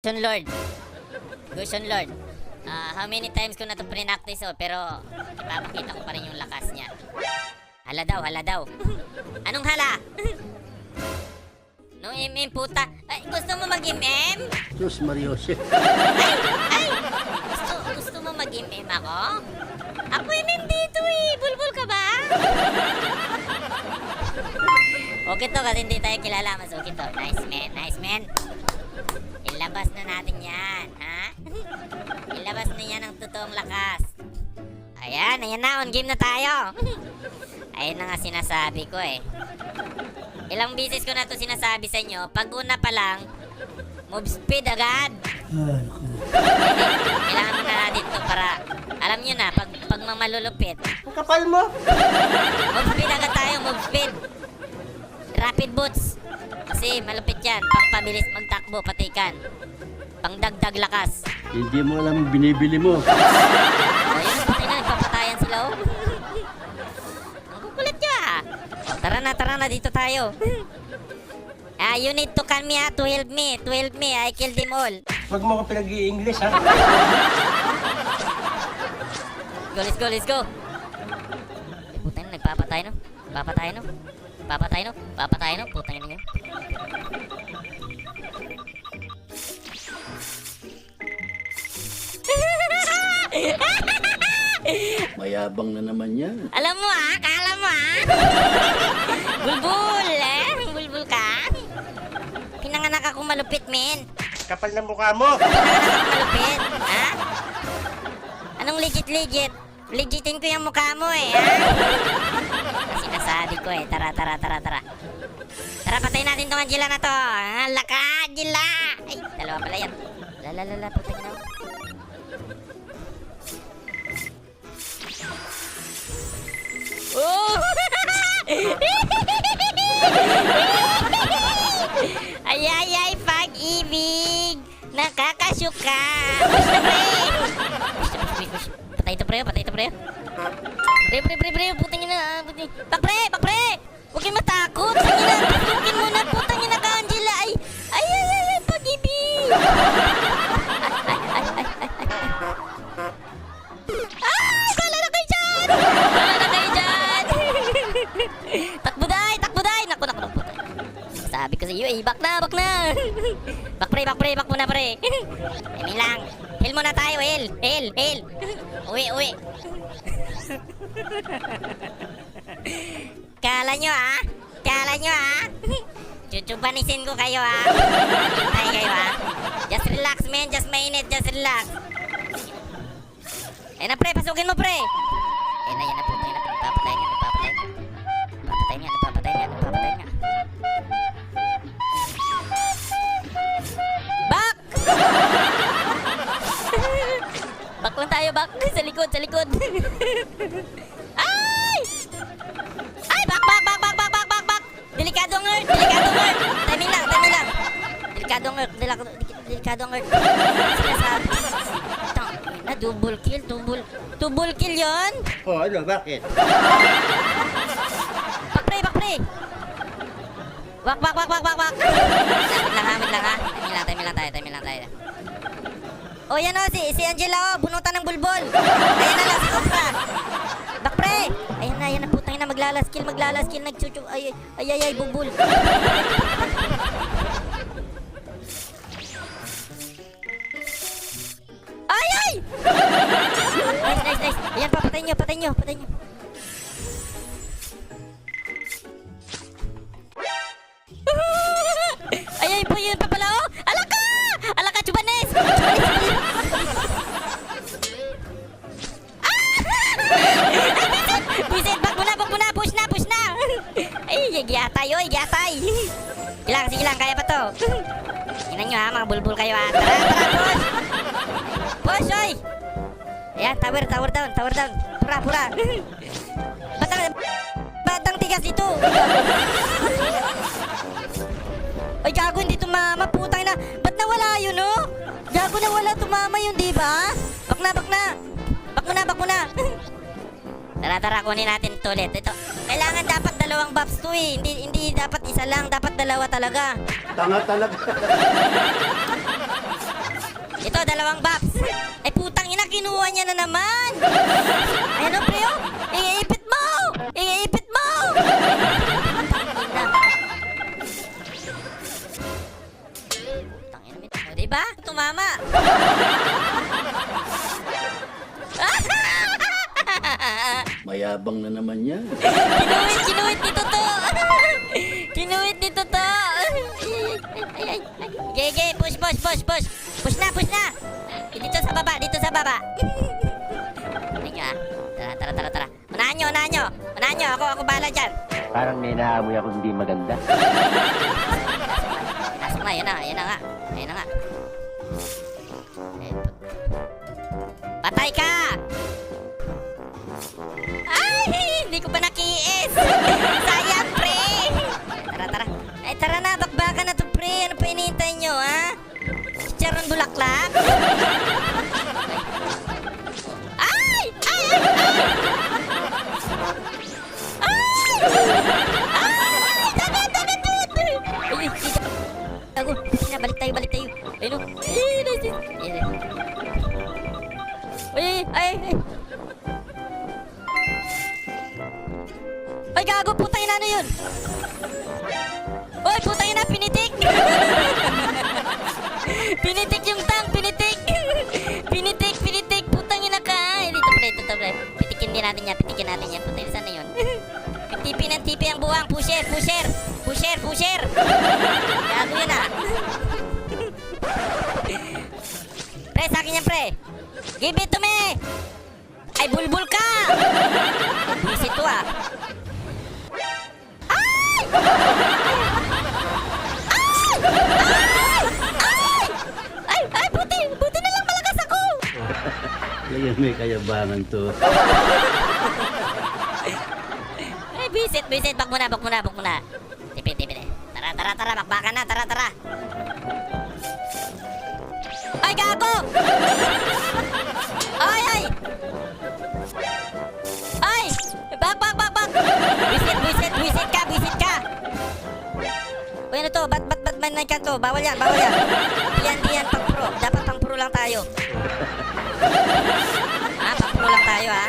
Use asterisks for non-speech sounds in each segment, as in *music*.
Gushon Lord. Gushon Lord. Ah, how many times ko na to pre-practice oh, pero ipapakita ko pa rin yung lakas niya. Hala daw, hala daw. Anong hala? no MM puta. Ay, gusto mo mag-MM? Sus Mariose. Ay! Gusto, gusto mo mag-MM ako? Ako MM dito eh. Bulbul ka ba? okay to kasi hindi tayo kilala. Mas okay to. Nice man, nice man. Ilabas na natin yan, ha? *laughs* Ilabas na yan ang totoong lakas. Ayan, ayan na. On game na tayo. Ayun na nga sinasabi ko eh. Ilang beses ko na to sinasabi sa inyo. Pag una pa lang, move speed agad. *laughs* Kailangan mo na natin to para alam nyo na, pag, pag mamalulupit, Ang kapal mo. move speed agad tayo, move speed. Rapid boots. Kasi malupit yan, pang pabilis magtakbo, patikan. Pang dagdag lakas. Hindi mo alam ang binibili mo. O yan, patay na, nagpapatayan sila oh. Ang kukulit niya ah. Tara na, tara na, dito tayo. Ah, you need to come here to help me, to help me, I killed them all. Huwag mo ko pinag-i-English ha. Go, let's go, let's go. Putang nagpapatay no? Papatay no? Papatay no? Papatay no? Putang ina nyo. *laughs* Mayabang na naman yan. Alam mo ah, kala mo ah. *laughs* Bulbul eh, bulbul ka. Pinanganak ako malupit, men. Kapal na mukha mo. Pinanganak ako malupit, ha? Anong legit-legit? Legitin ko yung mukha mo eh, ha? Sinasabi ko eh, tara, tara, tara, tara. Tara, patayin natin tong Angela na to. Ah, laka, Angela! Ay, dalawa pala yan. Lalalala, putang ina. mo. Oh! *laughs* ay, ay, ay, pag-ibig! Nakakasuka! Push na, pre! Na, push. Patay ito, pre. Patay ito, pre. Pre, pre, pre, pre. Putang ina. ah, putang- Pak, pre! Pak, pre! Huwag kayong matakot. Putang ina. Pasukin mo na. Putang ina ka, Angela. Ay, ay, ay, ay, ay, pag-ibig! Ay, bala na kayo! Bala na kayo dyan! takbo day! Takbo day! Naku, naku. Sabi ko sa iyo, eh, back na, back na! back pre, back pre, back muna pre! Emin lang! Heal muna tayo, heal! Heal, heal! Uwi, uwi! Kala nyo ah! Kala nyo ah! Chuchubanisin ko kayo ah! Hintay kayo ah! Just relax man, just mainit, just relax! Ayun na pre, pasukin mo pre! Ayun na, yan na puto, Delikadong earth, delikadong, delikadong earth. Sinasabi. Na double kill, double, double kill yon. Oh, ano, bakit? Back pre, back pre. Wak, wak, wak, wak, wak, wak. Timing lang ha, timing lang ha. Timing lang, timing lang tayo, timing lang tayo. Oh, yan o, si, si Angela o, bunutan ng bulbol. Ayan na lang, si Kopra. Back pre. Ayan na, ayan na, putang ina, maglalaskill, maglalaskill, nagchuchu, ay, ay, ay, ay, bulbul. Ayan, papatayin nyo, patayin nyo, patayin nyo. Ayun po yun pa pala, oh! Alaka! Alaka, Chubanes! Ah! Buset, back mo na, back mo na, push na, push na! Ay, gyatay, oy, gyatay! Sige lang, sige lang, kaya pa to. Tingnan nyo ha, mga bulbul kayo ha. Tara, tara, tower, tower down, tower down. Pura, pura. Batang, batang tigas dito. Ay, gago, hindi tumama. Putang na. Ba't nawala yun, no? Gago na wala tumama yun, di ba? Bak na, bak na. Bak mo na, bak mo na. tara, tara, kunin natin ito ulit. Ito. Kailangan dapat dalawang buffs to eh. Hindi, hindi dapat isa lang. Dapat dalawa talaga. Tanga talaga. *laughs* Ito, dalawang box. Ay, putang ina, kinuha niya na naman. Ayan o, pre, oh. Iipit mo! Iipit mo! Putang ina, O, diba? Tumama. Mayabang na naman yan. Kinuwit, kinuwit ni Toto! kinuwit ni Toto! Gege, push, push, push, push! Push na, push na! Dito sa baba, dito sa baba! Halika. Tara, tara, tara, tara. Unahan nyo, unahan nyo! Unahan nyo, ako, ako bahala dyan! Parang may naamoy ako hindi maganda. Pasok na, yan na, yan na nga. Yan na nga. Patay ka! Ay! Hindi ko pa nakiis! bulaklak. Ay! Ay! Ay! Ay! Ay! Daga! Daga! Daga! Ay! Dago! Sina, balik tayo, balik tayo. Ayun o. Ay! Ay! Ay! Ay! Ay! Ay, gago! Putay na na yun! Uy, putay na! Pinitik! Pinitik yung tang, pinitik! *laughs* pinitik, pinitik, putang ina ka! Dito pre, dito pre. Pitikin din natin yan, pitikin natin yan. Putang saan na yun? Tipi ng tipi ang buwang, pusher, pusher! Pusher, pusher! Gago yun ah! pre, sa akin yan pre! Give it to me! Ay, bulbul ka! Visit to ah! Ay! May kayabangan to. Ay, bisit, bisit. Bak muna, bak muna, bak muna. Tipi, tipi. Tara, tara, tara. Bakbakan na. Tara, tara. Ay, gago! Ay, ay! Ay! Bak, bak, bak, bak! Bisit, bisit, bisit ka, bisit ka! Uy, ano to? Ba't, ba't, ba't man ka to? Bawal yan, bawal yan. Yan, yan, pang pro. Dapat pang pro lang tayo. Ha? Pang pro lang tayo, ha?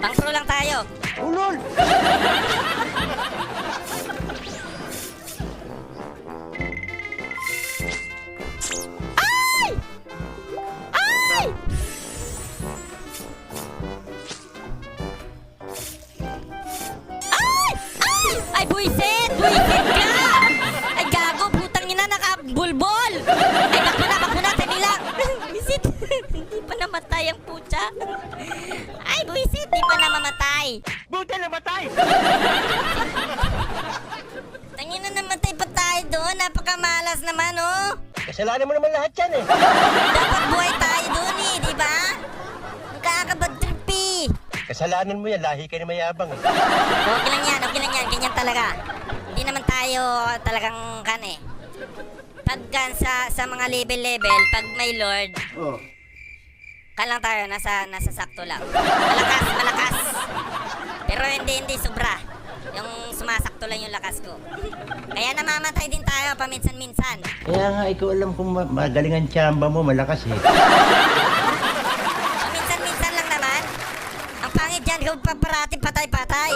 pang pro lang tayo. Ulol! *laughs* Kasalanan mo naman lahat yan eh. Dapat buhay tayo doon eh, di ba? Ang kakabad trip eh. Kasalanan mo yan, lahi ka na mayabang eh. Okay lang yan, okay lang yan. Ganyan talaga. Hindi naman tayo talagang kan eh. Pagkan sa, sa mga level-level, pag may lord, Oh. kan lang tayo, nasa, nasa sakto lang. Malakas, malakas. Pero hindi, hindi, sobra. Yung sumasakto lang yung lakas ko. Kaya namamatay din tayo paminsan-minsan. Kaya nga, ikaw alam kung ma- magaling ang tsamba mo, malakas eh. Paminsan-minsan lang naman. Ang pangit dyan, ikaw pa parating patay-patay.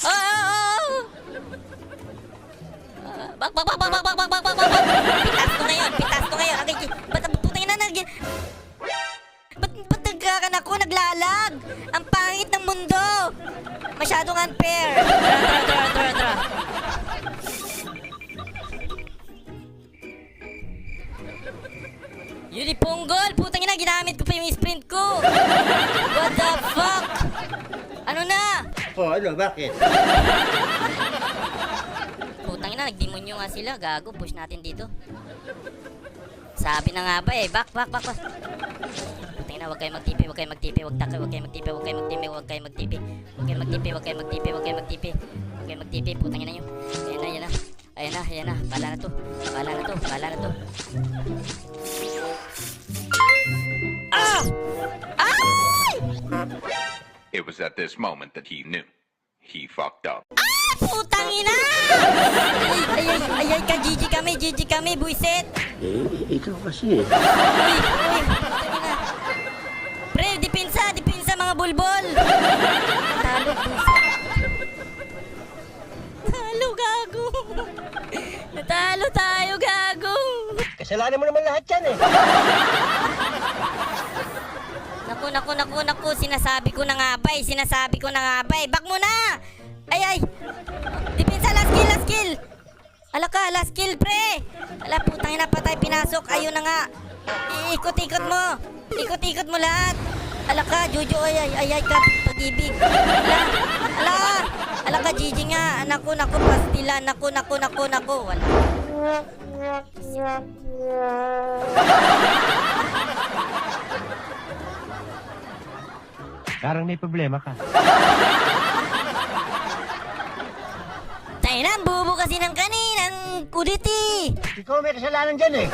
Oh, oh, oh. Ah, Bak, bak, bak, bak, bak, bak, bak, bak, unfair. Tara, tara, tara, tara. Unipunggol! Putang ina, ginamit ko pa yung sprint ko! What the fuck? Ano na? Oh, ano, bakit? Putang ina, nagdemonyo nga sila. Gago, push natin dito. Sabi na nga ba eh, back, back, back, back. Huwag kayo magtipi, huwag kayo magtipi, huwag takay, huwag kayo magtipi, huwag kayo magtipi, huwag kayo magtipi. Huwag kayo magtipi, huwag kayo magtipi, huwag kayo magtipi. Huwag kayo magtipi, putang ina nyo. Ayan na, ayan na. Ayan na, ayan na. Bala na to. Bala na to, bala na to. Ah! Ay! It was at this moment that he knew. He fucked up. Putang ina! ay, ka, GG kami, GG kami, buiset. Eh, ikaw kasi eh. Bulbol. Talo, buiset. Talo, gago. Natalo tayo, gago. Kasalanan mo naman lahat yan eh. Naku, naku, naku, naku, sinasabi ko na nga ba eh, sinasabi ko na nga ba eh. Back mo na! Ay, ay! Dipinsa, last kill, last kill! Ala ka, last kill, pre! Ala, putang ina, patay, pinasok, ayun na nga. Iikot-ikot mo! Ikot-ikot mo lahat! Ala ka, Jojo, ay, ay, ay, ay, ka, pag-ibig. Ala, ala! Ala ka, Gigi nga, naku, naku, pastila, naku, naku, naku, naku, wala. Parang may problema ka. Tayo na, ang bubo kasi ng kaninang kuditi! Ikaw may kasalanan dyan eh.